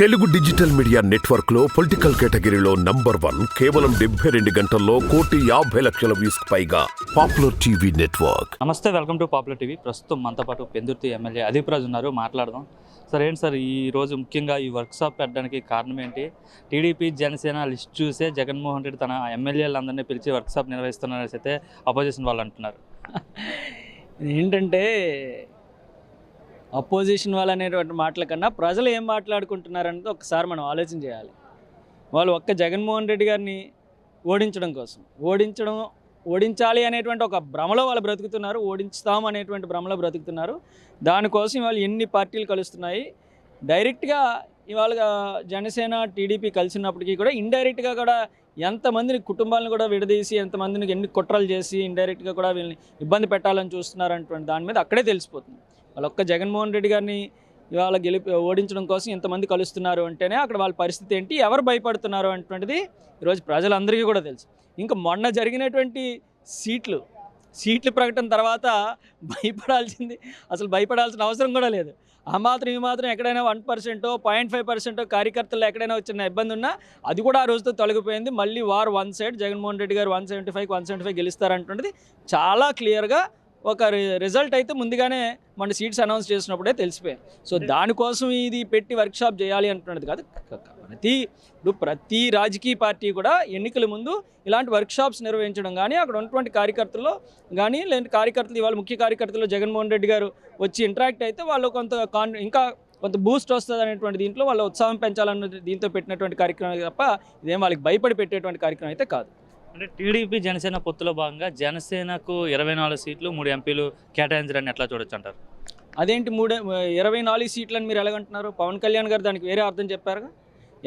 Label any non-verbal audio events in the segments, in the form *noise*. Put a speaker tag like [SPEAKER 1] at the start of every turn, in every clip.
[SPEAKER 1] Telugu digital media నెట్వర్క్లో political కేటగిరీలో number one కేవలం డెబ్బై రెండు గంటల్లో కోటి యాభై లక్షల వ్యూస్ పైగా పాపులర్ టీవీ నెట్వర్క్.
[SPEAKER 2] నమస్తే వెల్కమ్ టు పాపులర్ టీవీ. ప్రస్తుతం మనతో పాటు పెందుర్తి ఎమ్మెల్యే అదీప్ రాజు ఉన్నారు మాట్లాడదాం. సార్ ఏంటి సార్ ఈ రోజు ముఖ్యంగా ఈ వర్క్షాప్ పెట్టడానికి కారణం ఏంటి? టీడీపీ జనసేన లిస్ట్ చూసే జగన్మోహన్ రెడ్డి తన ఎమ్మెల్యేలందరినీ పిలిచి వర్క్షాప్ నిర్వహిస్తున్నారని అయితే అపోజిషన్ వాళ్ళు అంటున్నారు. *laughs*
[SPEAKER 3] ఏంటంటే అపోజిషన్ వాళ్ళు అనేటువంటి మాటల కన్నా ప్రజలు ఏం మాట్లాడుకుంటున్నారనేది ఒకసారి మనం ఆలోచన చేయాలి. వాళ్ళు ఒక్క జగన్మోహన్ రెడ్డి గారిని ఓడించడం కోసం ఓడించడం ఓడించాలి అనేటువంటి ఒక భ్రమలో వాళ్ళు బ్రతుకుతున్నారు ఓడించుతాం అనేటువంటి భ్రమలో బ్రతుకుతున్నారు. దానికోసం ఇవాళ ఎన్ని పార్టీలు కలుస్తున్నాయి డైరెక్ట్గా ఇవాళ జనసేన టీడీపీ కలిసినప్పటికీ కూడా ఇండైరెక్ట్గా కూడా ఎంతమందిని కుటుంబాలను కూడా విడదీసి ఎంతమందిని ఎన్ని కుట్రలు చేసి ఇండైరెక్ట్గా కూడా వీళ్ళని ఇబ్బంది పెట్టాలని చూస్తున్నారు అనేటువంటి దాని మీద అక్కడే తెలిసిపోతుంది. వాళ్ళొక్క జగన్మోహన్ రెడ్డి గారిని ఇవాళ గెలిపి ఓడించడం కోసం ఇంతమంది కలుస్తున్నారు అంటేనే అక్కడ వాళ్ళ పరిస్థితి ఏంటి ఎవరు భయపడుతున్నారు అనేటువంటిది ఈరోజు ప్రజలందరికీ కూడా తెలుసు. ఇంకా మొన్న జరిగినటువంటి సీట్లు సీట్లు ప్రకటన తర్వాత భయపడాల్సింది అసలు భయపడాల్సిన అవసరం కూడా లేదు. ఆ మాత్రం ఈ మాత్రం ఎక్కడైనా వన్ పర్సెంటో పాయింట్ ఫైవ్ పర్సెంటో కార్యకర్తలు ఎక్కడైనా వచ్చిన ఇబ్బంది ఉన్నా అది కూడా ఆ రోజుతో తొలగిపోయింది. మళ్ళీ వారు one side Jaganmohan Reddy garu one seventy five one seventy five గెలుస్తారంటున్నది చాలా క్లియర్గా ఒక రి- రిజల్ట్ అయితే ముందుగానే మన సీట్స్ అనౌన్స్ చేసినప్పుడే తెలిసిపోయాయి. సో దానికోసం ఇది పెట్టి వర్క్షాప్ చేయాలి అంటున్నది కాదు. ప్రతి ఇప్పుడు ప్రతి రాజకీయ పార్టీ కూడా ఎన్నికల ముందు ఇలాంటి వర్క్షాప్స్ నిర్వహించడం కానీ అక్కడ ఉన్నటువంటి కార్యకర్తల్లో కానీ లేదంటే కార్యకర్తలు ఇవాళ ముఖ్య కార్యకర్తలు జగన్మోహన్ రెడ్డి గారు వచ్చి ఇంటరాక్ట్ అయితే వాళ్ళు కొంత కాన్ ఇంకా కొంత బూస్ట్ వస్తుంది అనేటువంటి దీంట్లో వాళ్ళ ఉత్సాహం పెంచాలన్న దీంతో పెట్టినటువంటి కార్యక్రమం తప్ప ఇదేం వాళ్ళకి భయపడి పెట్టేటువంటి కార్యక్రమం అయితే కాదు.
[SPEAKER 2] అంటే టీడీపీ జనసేన పొత్తులో భాగంగా జనసేనకు ఇరవై నాలుగు సీట్లు మూడు ఎంపీలు కేటాయించడాన్ని ఎట్లా చూడొచ్చు అంటారు?
[SPEAKER 3] అదేంటి మూడు ఇరవై నాలుగు సీట్లని మీరు ఎలాగంటున్నారు? పవన్ కళ్యాణ్ గారు దానికి వేరే అర్థం చెప్పారుగా.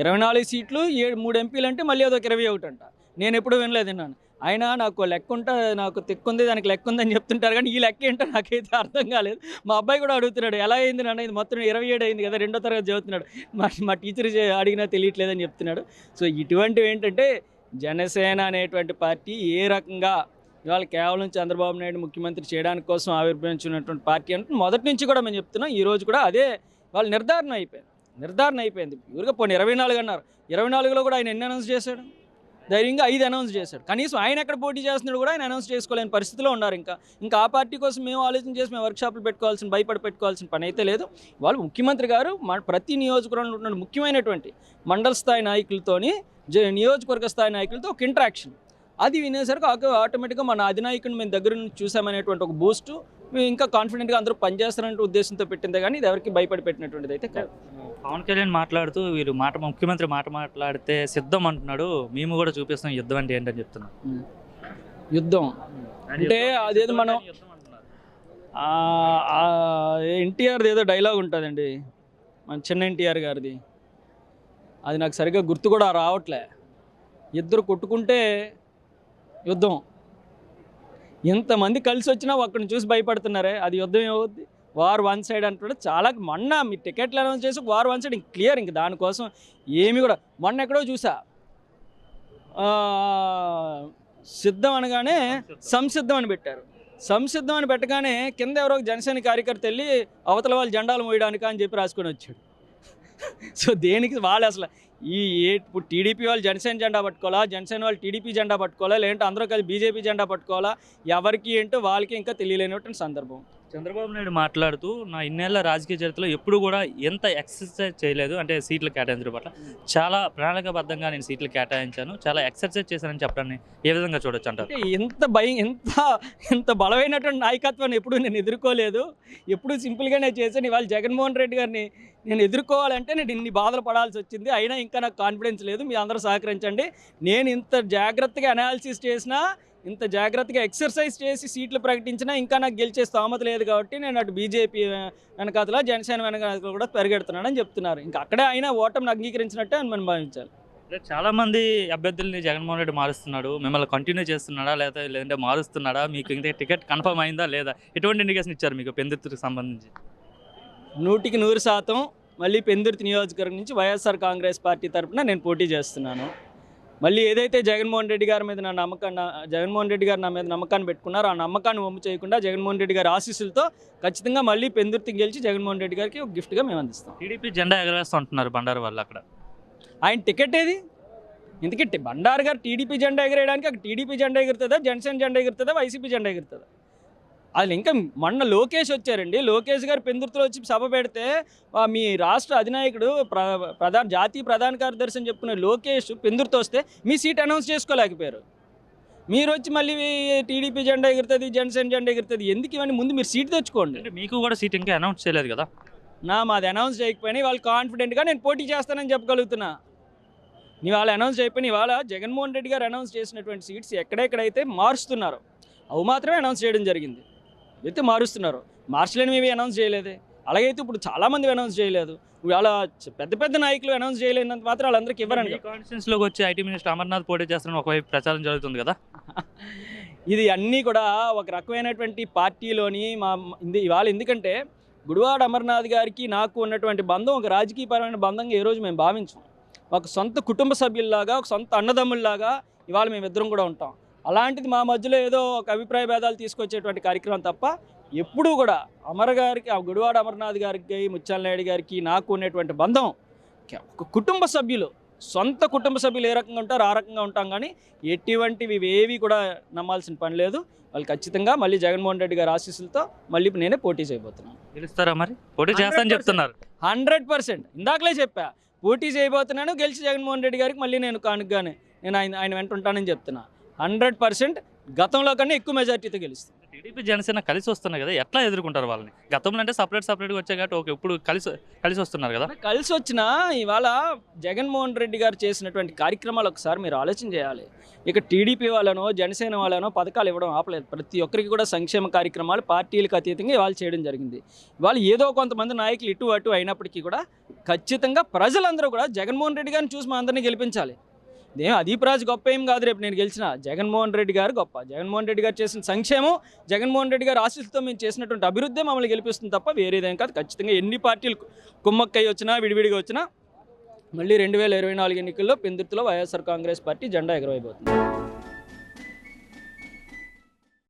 [SPEAKER 3] ఇరవై నాలుగు సీట్లు ఏడు మూడు ఎంపీలు అంటే మళ్ళీ అదొక ఇరవై ఒకటి అంట. నేను ఎప్పుడు వినలేదు విన్నాను. ఆయన నాకు లెక్క ఉంటే నాకు తెక్కుంది దానికి లెక్క ఉందని చెప్తుంటారు కానీ ఈ లెక్క ఏంటో నాకైతే అర్థం కాలేదు. మా అబ్బాయి కూడా అడుగుతున్నాడు ఎలా అయింది నాన్న? ఇది మొత్తం ఇరవై ఏడు అయింది కదా రెండో తరగతి చదువుతున్నాడు. మా మా టీచర్ అడిగినా తెలియట్లేదని చెప్తున్నాడు. సో ఇటువంటివి ఏంటంటే జనసేన అనేటువంటి పార్టీ ఏ రకంగా ఇవాళ కేవలం చంద్రబాబు నాయుడు ముఖ్యమంత్రి చేయడానికి కోసం ఆవిర్భవించినటువంటి పార్టీ అంటే మొదటి నుంచి కూడా మేము చెప్తున్నాం ఈరోజు కూడా అదే వాళ్ళు నిర్ధారణ అయిపోయింది. నిర్ధారణ అయిపోయింది. ఊరిగా పోనీ ఇరవై నాలుగు అన్నారు. ఇరవై నాలుగులో కూడా ఆయన ఎన్ని అనౌన్స్ చేశాడు? ధైర్యంగా ఐదు అనౌన్స్ చేశాడు. కనీసం ఆయన ఎక్కడ పోటీ చేస్తున్నాడు కూడా ఆయన అనౌన్స్ చేసుకోలేని పరిస్థితిలో ఉన్నారు ఇంకా. ఇంకా ఆ పార్టీ కోసం మేము ఆలోచన చేసి మేము వర్క్షాప్లు పెట్టుకోవాల్సిన భయపడి పెట్టుకోవాల్సిన పని అయితే లేదు. వాళ్ళు ముఖ్యమంత్రి గారు మన ప్రతి నియోజకవర్గంలో ఉన్న ముఖ్యమైనటువంటి మండల స్థాయి నాయకులతోని నియోజకవర్గ స్థాయి నాయకులతో ఒక ఇంట్రాక్షన్ అది వినేసరికి ఆటోమేటిక్గా మన అధినాయకుని మేము దగ్గర నుంచి చూసామనేటువంటి ఒక బూస్టు ఇంకా కాన్ఫిడెంట్గా అందరూ పనిచేస్తారనే ఉద్దేశంతో పెట్టిందే కానీ ఇది ఎవరికి భయపడి పెట్టినటువంటిది అయితే కాదు.
[SPEAKER 2] పవన్ కళ్యాణ్ మాట్లాడుతూ వీరు మాట ముఖ్యమంత్రి మాట మాట్లాడితే సిద్ధం అంటున్నాడు. మేము కూడా చూపిస్తాం యుద్ధం అంటే ఏంటని చెప్తున్నాం.
[SPEAKER 3] యుద్ధం. అంటే అదేదో మనం ఎన్టీఆర్ది ఏదో డైలాగ్ ఉంటుందండి. మన చిన్న ఎన్టీఆర్ గారిది. అది నాకు సరిగ్గా గుర్తు కూడా రావట్లే. ఇద్దరు కొట్టుకుంటే యుద్ధం. ఎంతమంది కలిసి వచ్చినా ఒక్కడిని చూసి భయపడుతున్నారే? అది యుద్ధం ఏమవుద్ది? వార్ వన్ సైడ్ అంటున్నాడు. చాలా మొన్న మీ టికెట్లు అనౌన్స్ చేసి వార్ వన్ సైడ్ క్లియర్ ఇంక దానికోసం ఏమి కూడా మొన్న ఎక్కడో చూసా. సిద్ధం అనగానే సంసిద్ధం అని పెట్టారు. సంసిద్ధం అని పెట్టగానే కింద ఎవరో జనసేన కార్యకర్త వెళ్ళి అవతల వాళ్ళు జెండాలు మోయడానికి అని చెప్పి రాసుకొని వచ్చాడు. సో దేనికి వాళ్ళు అసలు ఈ ఏ ఇప్పుడు టీడీపీ వాళ్ళు జనసేన జెండా పట్టుకోవాలా? జనసేన వాళ్ళు టీడీపీ జెండా పట్టుకోవాలా? లేదంటే అందరూ కలిసి బీజేపీ జెండా పట్టుకోవాలా? ఎవరికి ఏంటో వాళ్ళకి ఇంకా తెలియలేనటువంటి సందర్భం.
[SPEAKER 2] చంద్రబాబు నాయుడు మాట్లాడుతూ నా ఇన్నేళ్ళ రాజకీయ చరిత్రలో ఎప్పుడు కూడా ఎంత ఎక్సర్సైజ్ చేయలేదు అంటే సీట్లు కేటాయించడం పట్ల. చాలా ప్రణాళికబద్ధంగా నేను సీట్లు కేటాయించాను. చాలా ఎక్సర్సైజ్ చేశానని చెప్పడాన్ని ఏ విధంగా చూడొచ్చు అంటారు?
[SPEAKER 3] ఎంత భయం ఎంత ఎంత బలమైనటువంటి నాయకత్వాన్ని ఎప్పుడు నేను ఎదుర్కోలేదు. ఎప్పుడు సింపుల్గానే చేశాను. ఇవాళ జగన్మోహన్ రెడ్డి గారిని నేను ఎదుర్కోవాలంటే నేను ఇన్ని బాధలు పడాల్సి వచ్చింది. అయినా ఇంకా నాకు కాన్ఫిడెన్స్ లేదు. మీ అందరూ సహకరించండి. నేను ఇంత జాగ్రత్తగా అనాలిసిస్ చేసినా ఇంత జాగ్రత్తగా ఎక్సర్సైజ్ చేసి సీట్లు ప్రకటించినా ఇంకా నాకు గెలిచే స్తోమత లేదు కాబట్టి నేను అటు బీజేపీ వెనకాతల జనసేన వెనకాతల కూడా పరిగెడుతున్నానని చెప్తున్నారు. ఇంకా అక్కడే అయినా ఓటమిని అంగీకరించినట్టే అని మనం భావించాలి.
[SPEAKER 2] చాలా మంది అభ్యర్థుల్ని జగన్మోహన్ రెడ్డి మారుస్తున్నాడు. మిమ్మల్ని కంటిన్యూ చేస్తున్నాడా లేదా లేదంటే మారుస్తున్నాడా? మీకు ఇంకా టికెట్ కన్ఫర్మ్ అయిందా లేదా? ఎటువంటి ఇండికేషన్ ఇచ్చారు మీకు పెందుతుకు సంబంధించి?
[SPEAKER 3] నూటికి నూరు శాతం మళ్ళీ పెందుర్తి నియోజకవర్గం నుంచి వైఎస్ఆర్ కాంగ్రెస్ పార్టీ తరపున నేను పోటీ చేస్తున్నాను. మళ్ళీ ఏదైతే జగన్మోహన్ రెడ్డి గారి మీద నా నమ్మకాన్ని జగన్మోహన్ రెడ్డి గారు నా మీద నమ్మకాన్ని పెట్టుకున్నారో ఆ నమ్మకాన్ని వమ్ము చేయకుండా జగన్మోహన్ రెడ్డి గారి ఆశీస్సులతో ఖచ్చితంగా మళ్ళీ పెందుర్తి గెలిచి జగన్మోహన్ రెడ్డి గారికి ఒక గిఫ్ట్గా మేము అందిస్తాం.
[SPEAKER 2] టీడీపీ జెండా ఎగరవేస్తూ ఉంటున్నారు బండారు వాళ్ళు అక్కడ.
[SPEAKER 3] ఆయన టికెట్ ఏది? ఇందుకే టి- బండారు గారు టీడీపీ జెండా ఎగరేయడానికి అక్కడ టీడీపీ జెండా ఎగురుతుందా? జనసేన జెండా ఎగురుతుందా? వైసీపీ జెండా ఎగురుతుందా? అది ఇంకా మొన్న లోకేష్ వచ్చారండి. లోకేష్ గారు పెందుర్తిలో వచ్చి సభ పెడితే మీ రాష్ట్ర అధినాయకుడు ప్ర ప్రధాన జాతీయ ప్రధాన కార్యదర్శి అని చెప్పుకునే లోకేష్ పెందుర్తి వస్తే మీ సీట్ అనౌన్స్ చేసుకోలేకపోయారు. మీరు వచ్చి మళ్ళీ టీడీపీ జెండా ఎగురుతుంది జనసేన జెండా ఎగురుతుంది ఎందుకు ఇవన్నీ ముందు మీరు సీట్ తెచ్చుకోండి?
[SPEAKER 2] మీకు కూడా సీట్ ఇంకా అనౌన్స్ చేయలేదు కదా?
[SPEAKER 3] నా మాది అనౌన్స్ చేయకపోయినా వాళ్ళు కాన్ఫిడెంట్గా నేను పోటీ చేస్తానని చెప్పగలుగుతున్నా. నీ వాళ్ళు అనౌన్స్ చేయకపోయినా ఇవాళ జగన్మోహన్ రెడ్డి గారు అనౌన్స్ చేసినటువంటి సీట్స్ ఎక్కడెక్కడైతే మారుస్తున్నారు అవి మాత్రమే అనౌన్స్ చేయడం జరిగింది. అయితే మారుస్తున్నారు. మార్చలేనివి ఏవి అనౌన్స్ చేయలేదే. అలాగైతే ఇప్పుడు చాలామంది అనౌన్స్ చేయలేదు. ఇవాళ పెద్ద పెద్ద నాయకులు అనౌన్స్ చేయలేనంత మాత్రం వాళ్ళందరికీ ఇవ్వరండి.
[SPEAKER 2] మీ కాన్స్టిట్యూన్స్లోకి వచ్చి ఐటీ మినిస్టర్ అమర్నాథ్ పోటీ చేస్తారని ఒకవైపు ప్రచారం జరుగుతుంది కదా? *laughs*
[SPEAKER 3] ఇది అన్నీ కూడా ఒక రకమైనటువంటి పార్టీలోని మా ఇది ఇవాళ ఎందుకంటే గుడివాడ అమర్నాథ్ గారికి నాకు ఉన్నటువంటి బంధం ఒక రాజకీయపరమైన బంధంగా ఏ రోజు మేము భావించాం. ఒక సొంత కుటుంబ సభ్యుల్లాగా ఒక సొంత అన్నదమ్ముల్లాగా ఇవాళ మేము ఇద్దరం కూడా ఉంటాం. అలాంటిది మా మధ్యలో ఏదో ఒక అభిప్రాయ భేదాలు తీసుకొచ్చేటువంటి కార్యక్రమం తప్ప ఎప్పుడూ కూడా అమర్ గారికి ఆ గుడివాడ అమర్నాథ్ గారికి ముత్యాల నాయుడు గారికి నాకు ఉన్నటువంటి బంధం ఒక కుటుంబ సభ్యులు సొంత కుటుంబ సభ్యులు ఏ రకంగా ఉంటారో ఆ రకంగా ఉంటాం కానీ ఎటువంటివి ఏవి కూడా నమ్మాల్సిన పని లేదు. వాళ్ళు ఖచ్చితంగా మళ్ళీ జగన్మోహన్ రెడ్డి గారి ఆశీస్సులతో మళ్ళీ నేనే పోటీ చేయబోతున్నాను.
[SPEAKER 2] గెలుస్తారా మరి? పోటీ చేస్తానని
[SPEAKER 3] 100%
[SPEAKER 2] చెప్తున్నారు.
[SPEAKER 3] Hundred percent. ఇందాకలే చెప్పా పోటీ చేయబోతున్నాను గెలిచి జగన్మోహన్ రెడ్డి గారికి మళ్ళీ నేను కానుకగానే నేను ఆయన ఆయన వెంట ఉంటానని చెప్తున్నా. హండ్రెడ్ పర్సెంట్ గతంలో కన్నా ఎక్కువ మెజార్టీతో గెలుస్తాను
[SPEAKER 2] టీడీపీ జనసేన కలిసి వస్తున్నాయి కదా ఎట్లా ఎదుర్కొంటారు వాళ్ళని? గతంలో అంటే సపరేట్ సపరేట్గా వచ్చాయి కాబట్టి ఓకే ఇప్పుడు కలిసి కలిసి వస్తున్నారు కదా?
[SPEAKER 3] కలిసి వచ్చిన ఇవాళ జగన్మోహన్ రెడ్డి గారు చేసినటువంటి కార్యక్రమాలు ఒకసారి మీరు ఆలోచన చేయాలి. ఇక టీడీపీ వాళ్ళనో జనసేన వాళ్ళనో పథకాలు ఇవ్వడం ఆపలేదు. ప్రతి ఒక్కరికి కూడా సంక్షేమ కార్యక్రమాలు పార్టీలకు అతీతంగా ఇవాళ చేయడం జరిగింది. ఇవాళ ఏదో కొంతమంది నాయకులు ఇటు అటు అయినప్పటికీ కూడా ఖచ్చితంగా ప్రజలందరూ కూడా జగన్మోహన్ రెడ్డి గారిని చూసి మా అందరినీ గెలిపించాలి. ఇదేం అదీప్రాజ్ గొప్ప ఏం కాదు రేపు నేను గెలిచిన. జగన్మోహన్ రెడ్డి గారు గొప్ప. జగన్మోహన్ రెడ్డి గారు చేసిన సంక్షేమం జగన్మోహన్ రెడ్డి గారు ఆశీస్సుతో మేము చేసినటువంటి అభివృద్ధి మమ్మల్ని గెలిపిస్తుంది తప్ప వేరేదేం కాదు. ఖచ్చితంగా ఎన్ని పార్టీలు కుమ్మక్కై వచ్చినా విడివిడిగా వచ్చినా మళ్ళీ రెండు వేల ఇరవై నాలుగు ఎన్నికల్లో పెందుర్తిలో వైఎస్ఆర్ కాంగ్రెస్ పార్టీ జెండా ఎగరవైపోతుంది.